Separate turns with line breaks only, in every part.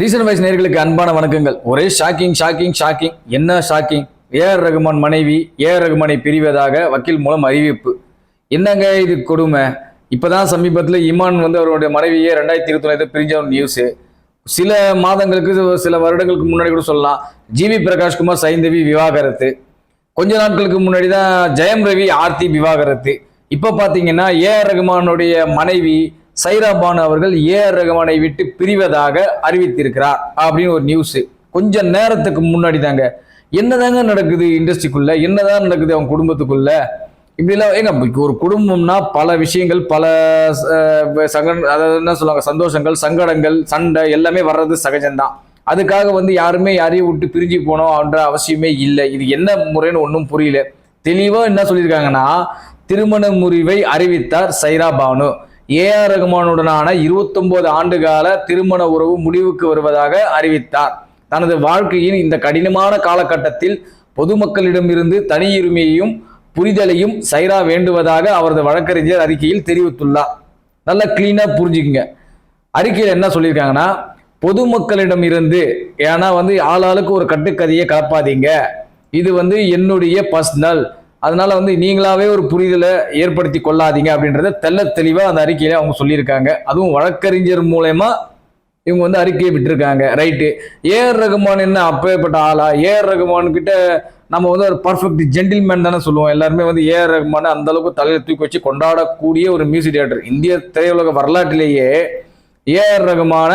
Reason wise நேர்களுக்கு அன்பான வணக்கங்கள். ஒரே ஷாக்கிங் ஷாக்கிங் ஷாக்கிங் என்ன ஷாக்கிங் ஏஆர் ரகுமான் மனைவி ஏஆர் ரகுமானை பிரிவதாக வக்கீல் மூலம் அறிவிப்பு. என்னங்க இது கொடுமை? இப்போதான் சமீபத்தில் இமான் வந்து அவருடைய மனைவியே ரெண்டாயிரத்தி இருபத்தி பிரிஞ்ச ஒரு நியூஸு சில மாதங்களுக்கு சில வருடங்களுக்கு முன்னாடி கூட சொல்லலாம். ஜிவி பிரகாஷ்குமார் சைந்தவி விவாகரத்து. கொஞ்ச நாட்களுக்கு முன்னாடி தான் ஜெயம் ரவி ஆர்த்தி விவாகரத்து. இப்போ பார்த்தீங்கன்னா ஏஆர் ரகுமானுடைய மனைவி சைரா பானு அவர்கள் ஏஆர் ரகுமானை விட்டு பிரிவதாக அறிவித்திருக்கிறார் அப்படின்னு ஒரு நியூஸ் கொஞ்சம் நேரத்துக்கு முன்னாடி தாங்க. என்னதாங்க நடக்குது இண்டஸ்ட்ரிக்குள்ள என்னதான் நடக்குது அவங்க குடும்பத்துக்குள்ள? இப்படிலாம் ஏங்க ஒரு குடும்பம்னா பல விஷயங்கள் பல சங்க அதாவது என்ன சொல்லுவாங்க சந்தோஷங்கள் சங்கடங்கள் சண்டை எல்லாமே வர்றது சகஜம்தான். அதுக்காக வந்து யாருமே யாரையும் விட்டு பிரிஞ்சு போனோம் அப்படின்ற அவசியமே இல்லை. இது என்ன முறைன்னு ஒன்றும் புரியல. தெளிவாக என்ன சொல்லியிருக்காங்கன்னா திருமண முறிவை அறிவித்தார் சைரா பானு ஏஆர் ரகுமானுடனான 29 ஆண்டு கால திருமண உறவு முடிவுக்கு வருவதாக அறிவித்தார். தனது வாழ்க்கையின் இந்த கடினமான காலகட்டத்தில் பொதுமக்களிடமிருந்து தனியுரிமையையும் புரிதலையும் சைரா வேண்டுவதாக அவரது வழக்கறிஞர் அறிக்கையில் தெரிவித்துள்ளார். நல்லா கிளீனாக புரிஞ்சுக்குங்க. அறிக்கையில் என்ன சொல்லியிருக்காங்கன்னா பொதுமக்களிடம் இருந்து ஏன்னா வந்து ஆளாளுக்கு ஒரு கட்டுக்கதையை கலப்பாதீங்க இது வந்து என்னுடைய பர்சனல் அதனால வந்து நீங்களாவே ஒரு புரிதலை ஏற்படுத்தி கொள்ளாதீங்க அப்படின்றத தெள்ள தெளிவாக அந்த அறிக்கையில அவங்க சொல்லியிருக்காங்க. அதுவும் வழக்கறிஞர் மூலயமா இவங்க வந்து அறிக்கையை விட்டுருக்காங்க. ரைட்டு ஏஆர் ரகுமான் என்ன அப்பேற்பட்ட ஆளா? ஏஆர் ரகுமான் கிட்ட நம்ம வந்து ஒரு பர்ஃபெக்ட் ஜென்டில்மேன் தானே சொல்லுவோம். எல்லாருமே வந்து ஏஆர் ரகுமான அந்த அளவுக்கு தலையில தூக்கி வச்சு கொண்டாடக்கூடிய ஒரு மியூசிக் டேரக்டர் இந்திய திரையுலக வரலாற்றிலேயே ஏஆர் ரகுமான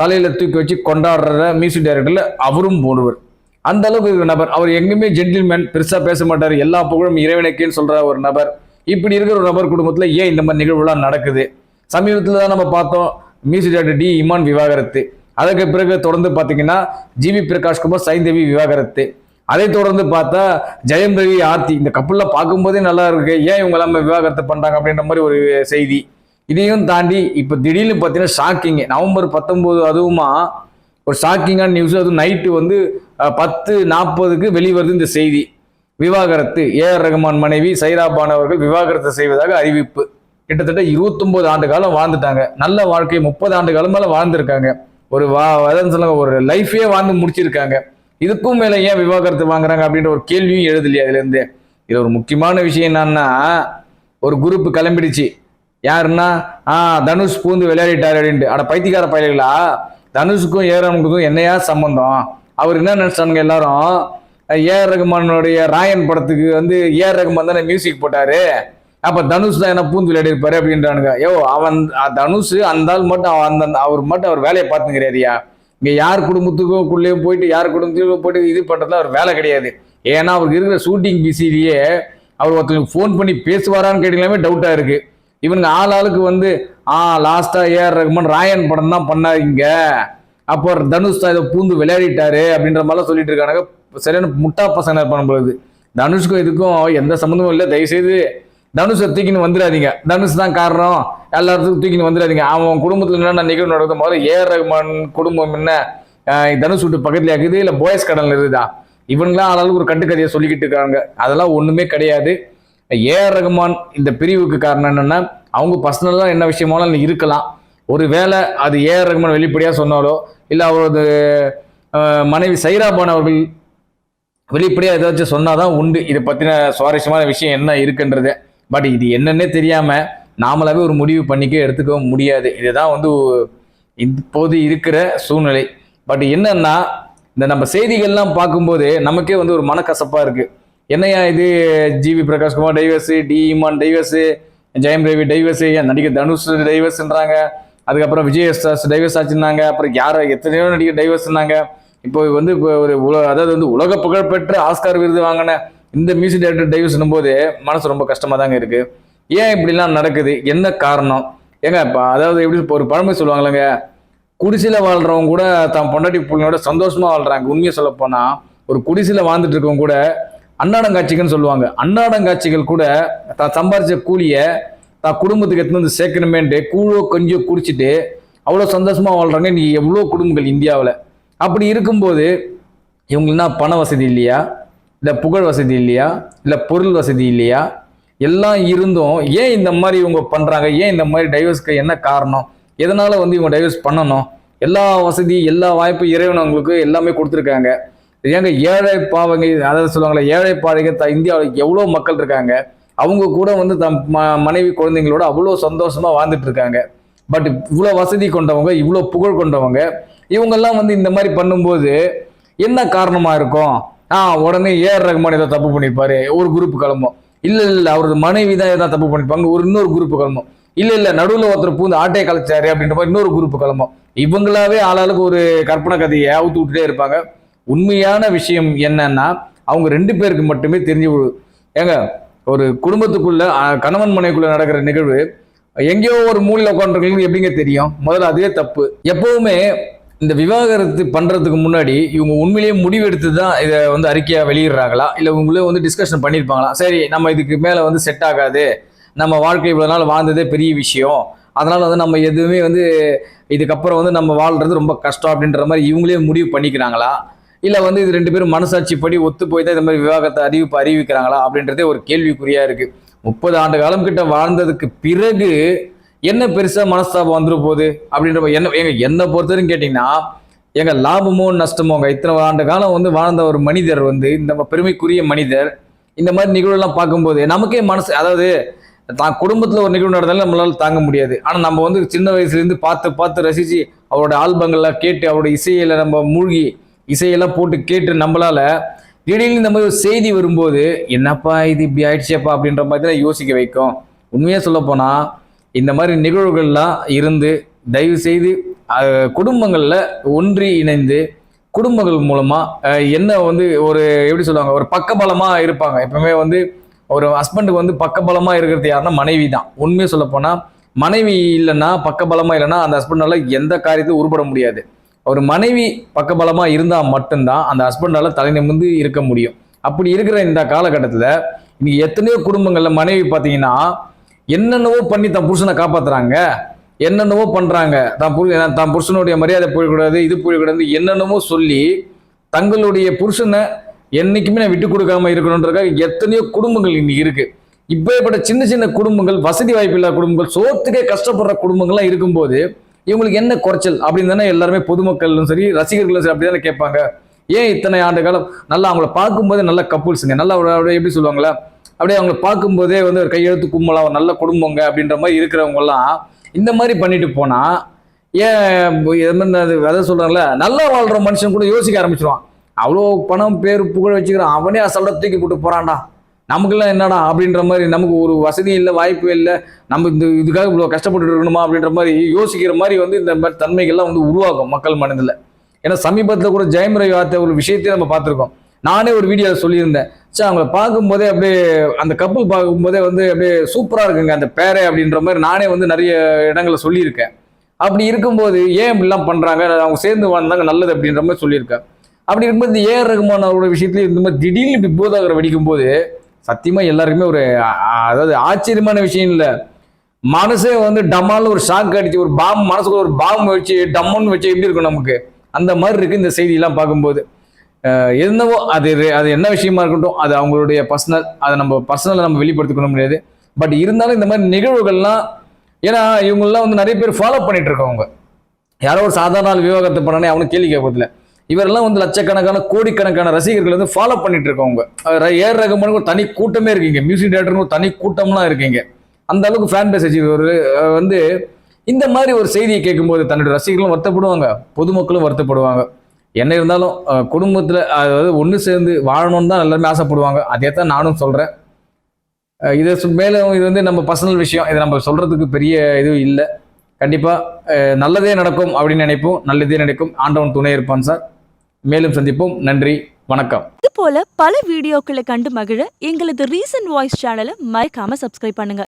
தலையில தூக்கி வச்சு கொண்டாடுற மியூசிக் டைரக்டர்ல அவரும் போடுவர் அந்த அளவுக்கு இருக்கிற நபர். அவர் எங்கேயுமே ஜென்டில்மேன் பெருசாக பேச மாட்டார். எல்லா புகழும் இறைவனைக்குன்னு சொல்கிற ஒரு நபர். இப்படி இருக்கிற ஒரு நபர் குடும்பத்தில் ஏன் இந்த மாதிரி நிகழ்வுலாம் நடக்குது? சமீபத்தில் தான் நம்ம பார்த்தோம் மியூசிக் டைரக்டர் டி இமான் விவாகரத்து. அதற்கு பிறகு தொடர்ந்து பார்த்தீங்கன்னா ஜிவி பிரகாஷ்குமார் சைந்தேவி விவாகரத்து. அதை தொடர்ந்து பார்த்தா ஜெயம் ரவி ஆர்த்தி இந்த கப்பலில் பார்க்கும்போதே நல்லா இருக்கு. ஏன் இவங்க எல்லாமே விவாகரத்து பண்ணுறாங்க அப்படின்ற மாதிரி ஒரு செய்தி. இதையும் தாண்டி இப்போ திடீர்னு பார்த்தீங்கன்னா ஷாக்கிங் நவம்பர் பத்தொம்போது அதுவுமா ஒரு ஷாக்கிங்கான நியூஸ் அதுவும் நைட்டு வந்து பத்து நாற்பதுக்கு வெளிவருது இந்த செய்தி. விவாகரத்து. ஏஆர் ரகுமான் மனைவி சைராபானவர்கள் அவர்கள் விவாகரத்து செய்வதாக அறிவிப்பு. கிட்டத்தட்ட 29 ஆண்டு காலம் வாழ்ந்துட்டாங்க. நல்ல வாழ்க்கை முப்பது ஆண்டு காலம் மேலே வாழ்ந்துருக்காங்க. ஒரு வா சொல்லுங்க ஒரு லைஃபே வாழ்ந்து முடிச்சிருக்காங்க. இதுக்கும் மேலே ஏன் விவாகரத்து வாங்குறாங்க அப்படின்ற ஒரு கேள்வியும் எழுதலையே அதுலேருந்து. இது ஒரு முக்கியமான விஷயம் என்னன்னா ஒரு குரூப் கிளம்பிடுச்சு. யாருன்னா ஆ தனுஷ் பூந்து விளையாடிட்டார் அப்படின்ட்டு. அட பைத்தியக்கார பயல்களா? தனுஷுக்கும் ஏரனுக்கும் என்னையா சம்பந்தம்? அவர் என்ன நினச்சானுங்க எல்லாரும்? ஏஆர் ரகுமானுடைய ராயன் படத்துக்கு வந்து ஏஆர் ரகுமான் தானே மியூசிக் போட்டாரு. அப்போ தனுஷ் தான் என்ன பூந்து விளையாடிருப்பாரு அப்படின்றானுங்க. யோ அவன் தனுஷ் அந்த ஆள் மட்டும் அவன் அந்த அந்த- அவர் மட்டும் அவர் வேலையை பார்த்துங்கிறாரியா இங்கே யார் குடும்பத்துக்குள்ளேயும் போயிட்டு யார் குடும்பத்துக்கும் போயிட்டு இது பண்ணுறதுல அவர் வேலை கிடையாது. ஏன்னா அவருக்கு இருக்கிற ஷூட்டிங் பிஸிலேயே அவர் ஒருத்தருக்கு ஃபோன் பண்ணி பேசுவாரான்னு கேட்டீங்களாமே டவுட்டாக இருக்குது இவனுங்க ஆள் ஆளுக்கு வந்து ஆ லாஸ்ட்டாக ஏஆர் ரகுமான் ராயன் படம் தான் பண்ணாதீங்க. அப்போ தனுஷ் தான் இதை பூந்து விளையாடிட்டாரு அப்படின்ற மாதிரிலாம் சொல்லிட்டு இருக்கானுங்க. சரியான முட்டா பசங்க இருப்பான பொழுது தனுஷ்க்கும் இதுக்கும் எந்த சம்மந்தமும் இல்லை. தயவுசெய்து தனுஷை தூக்கின்னு வந்துடாதீங்க. தனுஷ் தான் காரணம். எல்லாத்துக்கும் தூக்கின்னு வந்துடாதீங்க. அவன் குடும்பத்தில் என்னென்ன நிகழ்வு நடக்குது முதல்ல ஏஆர் ரகுமான் குடும்பம் என்ன? தனுஷ் வீட்டு பக்கத்துல இருக்குது இல்லை போயஸ் கடன்ல இருக்குதா? இவங்களாம் ஆளாளுக்கு ஒரு கட்டுக்கதையை சொல்லிக்கிட்டு இருக்காங்க. அதெல்லாம் ஒன்றுமே கிடையாது. ஏஆர் ரகுமான் இந்த பிரிவுக்கு காரணம் என்னென்னா அவங்க பர்சனலாக என்ன விஷயமாலும் இருக்கலாம். ஒரு வேளை அது ஏஆர் ரகுமான் வெளிப்படையாக சொன்னாலோ இல்லை அவரது மனைவி சைராபான் அவர்கள் வெளிப்படையாக ஏதாச்சும் சொன்னால் தான் உண்டு. இதை பற்றின சுவாரஸ்யமான விஷயம் என்ன இருக்குன்றது. பட் இது என்னன்னே தெரியாமல் நாமளாவே ஒரு முடிவு பண்ணிக்க எடுத்துக்கவும் முடியாது. இதுதான் வந்து இப்போது இருக்கிற சூழ்நிலை. பட் என்னன்னா இந்த நம்ம செய்திகள்லாம் பார்க்கும்போது நமக்கே வந்து ஒரு மனக்கசப்பாக இருக்குது என்னையா இது? GV Prakash Kumar divorce D Imman divorce Jayam Ravi divorce நடிகர் தனுஷ் டைவர்ஸ்ன்றாங்க அதுக்கப்புறம் விஜய் டைவர்ஸ் ஆச்சுருந்தாங்க அப்புறம் யார் எத்தனையோ நடிகர் டைவர்ஸ்னாங்க இப்போ வந்து இப்போ ஒரு உல அதாவது வந்து உலக புகழ்பெற்ற ஆஸ்கார் விருது வாங்கின இந்த மியூசிக் டைரக்டர் டைவர்ஸ்னும் போது மனசு ரொம்ப கஷ்டமாக தாங்க இருக்குது ஏன் இப்படிலாம் நடக்குது? என்ன காரணம்? ஏங்க இப்போ அதாவது எப்படி இப்போ ஒரு பழமை சொல்லுவாங்களேங்க குடிசையில் வாழ்கிறவங்க கூட தான் பொண்டாட்டி பிள்ளையோட சந்தோஷமாக வாழ்கிறாங்க உண்மையை சொல்ல ஒரு குடிசையில் வாழ்ந்துட்டு இருக்கவங்க கூட அன்னாடங்காட்சிகள்னு சொல்லுவாங்க. அன்னாடங்காட்சிகள் கூட தான் சம்பாரிச்ச கூலியை தான் குடும்பத்துக்கு எடுத்துன்னு வந்து சேர்க்கணுமேன்ட்டு கூழோ கொஞ்சம் குடிச்சிட்டு அவ்வளோ சந்தோஷமாக வாழ்கிறாங்க நீ எவ்வளோ குடும்பங்கள் இந்தியாவில். அப்படி இருக்கும்போது இவங்களுக்குனா பண வசதி இல்லையா? இல்லை புகழ் வசதி இல்லையா? இல்லை பொருள் வசதி இல்லையா? எல்லாம் இருந்தும் ஏன் இந்த மாதிரி இவங்க பண்ணுறாங்க ஏன் இந்த மாதிரி டைவர்ஸ்க்கு என்ன காரணம்? எதனால் வந்து இவங்க டைவர்ஸ் பண்ணணும்? எல்லா வசதி எல்லா வாய்ப்பும் இறைவன் அவங்களுக்கு எல்லாமே கொடுத்துருக்காங்க. ஏங்க ஏழை பாவங்க அதாவது சொல்லுவாங்களே ஏழை பாதைங்க த இந்தியாவில் எவ்வளோ மக்கள் இருக்காங்க? அவங்க கூட வந்து தம் ம- மனைவி குழந்தைங்களோட அவ்வளோ சந்தோஷமாக வாழ்ந்துட்டு இருக்காங்க. பட் இவ்வளோ வசதி கொண்டவங்க இவ்வளோ புகழ் கொண்டவங்க இவங்கெல்லாம் வந்து இந்த மாதிரி பண்ணும்போது என்ன காரணமாக இருக்கும்? ஆ உடனே ஏஆர் ரகுமான் ஏதோ தப்பு பண்ணியிருப்பாரு ஒரு குரூப் கிளம்பும். இல்லை இல்லை அவரது மனைவி தான் ஏதாவது தப்பு பண்ணியிருப்பாங்க ஒரு இன்னொரு குரூப் கிளம்பும். இல்லை இல்லை நடுவில் ஒருத்தர் பூந்து ஆட்டையை கலைச்சாரு அப்படின்ற மாதிரி இன்னொரு குரூப் கிளம்பும். இவங்களாவே ஆளாளுக்கு ஒரு கற்பனை கதையை அவுத்து விட்டுட்டே இருப்பாங்க. உண்மையான விஷயம் என்னன்னா அவங்க ரெண்டு பேருக்கு மட்டுமே தெரிஞ்சு ஏங்க ஒரு குடும்பத்துக்குள்ள கணவன் மனைவிக்குள்ள நடக்கிற நிகழ்வு எங்கேயோ ஒரு மூலையில் உட்காந்துருக்கீங்க எப்படிங்க தெரியும்? முதல்ல அதுவே தப்பு. எப்பவுமே இந்த விவாகரத்து பண்ணுறதுக்கு முன்னாடி இவங்க உண்மையிலேயே முடிவு எடுத்து தான் இதை வந்து அறிக்கையாக வெளியிடுறாங்களா? இல்லை இவங்களே வந்து டிஸ்கஷன் பண்ணியிருப்பாங்களா? சரி நம்ம இதுக்கு மேலே வந்து செட் ஆகாது. நம்ம வாழ்க்கை இவ்வளோ நாள் வாழ்ந்ததே பெரிய விஷயம். அதனால் வந்து நம்ம எதுவுமே வந்து இதுக்கப்புறம் வந்து நம்ம வாழ்கிறது ரொம்ப கஷ்டம் அப்படின்ற மாதிரி இவங்களே முடிவு பண்ணிக்கிறாங்களா? இல்லை வந்து இது ரெண்டு பேரும் மனசாட்சி படி ஒத்து போய் தான் இந்த மாதிரி விவாகத்தை அறிவிப்பு அறிவிக்கிறாங்களா அப்படின்றதே ஒரு கேள்விக்குறியாக இருக்குது முப்பது ஆண்டு காலம் கிட்ட வாழ்ந்ததுக்கு பிறகு என்ன பெருசாக மனஸ்தாபம் வந்துட போகுது அப்படின்ற என்ன எங்க என்னை பொறுத்தவரைக்கும் கேட்டிங்கன்னா எங்கள் லாபமோ நஷ்டமோங்க இத்தனை ஆண்டு காலம் வந்து வாழ்ந்த ஒரு மனிதர் வந்து இந்த பெருமைக்குரிய மனிதர் இந்த மாதிரி நிகழ்வுலாம் பார்க்கும்போது நமக்கே மனசு அதாவது தான் குடும்பத்தில் ஒரு நிகழ்வு நடந்தாலும் நம்மளால் தாங்க முடியாது. ஆனால் நம்ம வந்து சின்ன வயசுலேருந்து பார்த்து பார்த்து ரசித்து அவரோட ஆல்பங்கள்லாம் கேட்டு அவரோட இசையில நம்ம மூழ்கி இசையெல்லாம் போட்டு கேட்டு நம்மளால திடீர்னு இந்த மாதிரி ஒரு செய்தி வரும்போது என்னப்பா இது இப்படி ஆயிடுச்சேப்பா? அப்படின்ற மாதிரி தான் யோசிக்க வைக்கும். உண்மையாக சொல்லப்போனால் இந்த மாதிரி நிகழ்வுகள்லாம் இருந்து தயவு செய்து குடும்பங்களில் ஒன்றி இணைந்து குடும்பங்கள் மூலமாக என்ன வந்து ஒரு எப்படி சொல்லுவாங்க ஒரு பக்கபலமாக இருப்பாங்க. எப்பவுமே வந்து ஒரு ஹஸ்பண்டுக்கு வந்து பக்கபலமாக இருக்கிறது யாருன்னா மனைவி தான். உண்மையாக சொல்லப்போனால் மனைவி இல்லைன்னா பக்கபலமாக இல்லைன்னா அந்த ஹஸ்பண்டால் எந்த காரியத்தையும் உருப்பட முடியாது. ஒரு மனைவி பக்கபலமாக இருந்தால் மட்டும்தான் அந்த ஹஸ்பண்டால் தலை நிமிர்ந்து இருக்க முடியும். அப்படி இருக்கிற இந்த காலகட்டத்தில் இன்னைக்கு எத்தனையோ குடும்பங்களில் மனைவி பார்த்தீங்கன்னா என்னென்னவோ பண்ணி தன் புருஷனை காப்பாற்றுறாங்க என்னென்னவோ பண்ணுறாங்க தான் புரு தான் புருஷனுடைய மரியாதை போயிடக்கூடாது இது போயிடக்கூடாது என்னென்னவோ சொல்லி தங்களுடைய புருஷனை என்றைக்குமே நான் விட்டு கொடுக்காம இருக்கணுன்றதுக்காக எத்தனையோ குடும்பங்கள் இன்னைக்கு இருக்குது இப்பேற்பட்ட சின்ன சின்ன குடும்பங்கள் வசதி வாய்ப்பு இல்லாத குடும்பங்கள் சோத்துக்கே கஷ்டப்படுற குடும்பங்கள்லாம் இருக்கும்போது இவங்களுக்கு என்ன குறைச்சல் அப்படின்னு தானே எல்லாருமே பொதுமக்களும் சரி ரசிகர்களும் சரி அப்படி தானே கேட்பாங்க. ஏன் இத்தனை ஆண்டு காலம் நல்லா அவங்கள பார்க்கும்போதே நல்ல கப்புள்ஸுங்க நல்லா அப்படியே எப்படி சொல்லுவாங்களா அப்படியே அவங்கள பார்க்கும்போதே வந்து ஒரு கையெழுத்து கும்பலாம் ஒரு நல்ல குடும்பங்க அப்படின்ற மாதிரி இருக்கிறவங்கலாம் இந்த மாதிரி பண்ணிட்டு போனால் ஏன் இது அது விதை சொல்றாங்கல்ல நல்லா வாழ்கிற மனுஷன் கூட யோசிக்க ஆரம்பிச்சிருவான். அவ்வளோ பணம் பேர் புகழ் வச்சுக்கிறான். அவனே அசல்ல தூக்கி போட்டு போகிறான்டா நமக்குலாம் என்னடா அப்படின்ற மாதிரி நமக்கு ஒரு வசதி இல்லை வாய்ப்பு இல்லை. நம்ம இந்த இதுக்காக இவ்வளோ கஷ்டப்பட்டு இருக்கணுமா அப்படின்ற மாதிரி யோசிக்கிற மாதிரி வந்து இந்த மாதிரி தன்மைகள்லாம் வந்து உருவாகும் மக்கள் மனதில். ஏன்னா சமீபத்தில் கூட ஜெயம் ரவி வார்த்தை ஒரு விஷயத்தையும் நம்ம பார்த்துருக்கோம். நானே ஒரு வீடியோவில் சொல்லியிருந்தேன். சார் அவங்கள பார்க்கும்போதே அப்படியே அந்த கப்பல் பார்க்கும்போதே வந்து அப்படியே சூப்பராக இருக்குங்க அந்த பேரை அப்படின்ற மாதிரி நானே வந்து நிறைய இடங்களை சொல்லியிருக்கேன். அப்படி இருக்கும்போது ஏன் இப்படிலாம் பண்ணுறாங்க அவங்க சேர்ந்து வாழ்ந்தாங்க நல்லது அப்படின்ற மாதிரி சொல்லியிருக்கேன் அப்படி இருக்கும்போது இந்த ஏஆர் ரகுமான் அவரோட விஷயத்துலேயும் இந்த மாதிரி திடீர்னு இப்படி பூதாகரை வெடிக்கும்போது சத்தியமாக எல்லாருக்குமே ஒரு அதாவது ஆச்சரியமான விஷயம் இல்லை. மனசே வந்து டமால்னு ஒரு ஷாக் அடிச்சு ஒரு பாம் மனசுக்குள்ள ஒரு பாம் வச்சு டம்முன்னு வச்சு எப்படி இருக்கும் நமக்கு? அந்த மாதிரி இருக்கு இந்த செய்தியெல்லாம் பார்க்கும்போது. என்னவோ அது அது என்ன விஷயமா இருக்கட்டும் அது அவங்களுடைய பர்சனல் அதை நம்ம பர்சனலை நம்ம வெளிப்படுத்திக்கணும் முடியாது. பட் இருந்தாலும் இந்த மாதிரி நிகழ்வுகள்லாம் ஏன்னா இவங்கெல்லாம் வந்து நிறைய பேர் ஃபாலோ பண்ணிட்டு இருக்கவங்க. யாரோ ஒரு சாதாரண விவகாரத்தை விவாகரத்து பண்ணனே அவனுக்கு கேள்வி கேட்பதில்ல இவரெல்லாம் வந்து லட்சக்கணக்கான கோடிக்கணக்கான ரசிகர்கள் வந்து ஃபாலோ பண்ணிட்டு இருக்கவங்க. ஏர் ரகமானுக்கு ஒரு தனி கூட்டமே இருக்கீங்க. மியூசிக் டேரக்டர்னு ஒரு தனி கூட்டம்லாம் இருக்கீங்க. அந்த அளவுக்கு ஃபேன் பேஸ் ஒரு வந்து இந்த மாதிரி ஒரு செய்தியை கேட்கும்போது தன்னுடைய ரசிகர்களும் வருத்தப்படுவாங்க. பொதுமக்களும் வருத்தப்படுவாங்க. என்ன இருந்தாலும் குடும்பத்தில் அதாவது ஒன்று சேர்ந்து வாழணும்னு தான் எல்லாருமே ஆசைப்படுவாங்க. அதே தான் நானும் சொல்கிறேன் இதை சு- மேலும் இது வந்து நம்ம பர்சனல் விஷயம். இதை நம்ம சொல்கிறதுக்கு பெரிய இது இல்லை. கண்டிப்பாக நல்லதே நடக்கும் அப்படின்னு நினைப்போம். நல்லதே நடக்கும். ஆண்டவன் துணை இருப்பான் சார். மேலும் சந்திப்போம். நன்றி. வணக்கம்.
இது போல பல வீடியோக்களை கண்டு மகிழ எங்களது ரீசன்ட் வாய்ஸ் சேனலை மறக்காம சப்ஸ்கிரைப் பண்ணுங்க.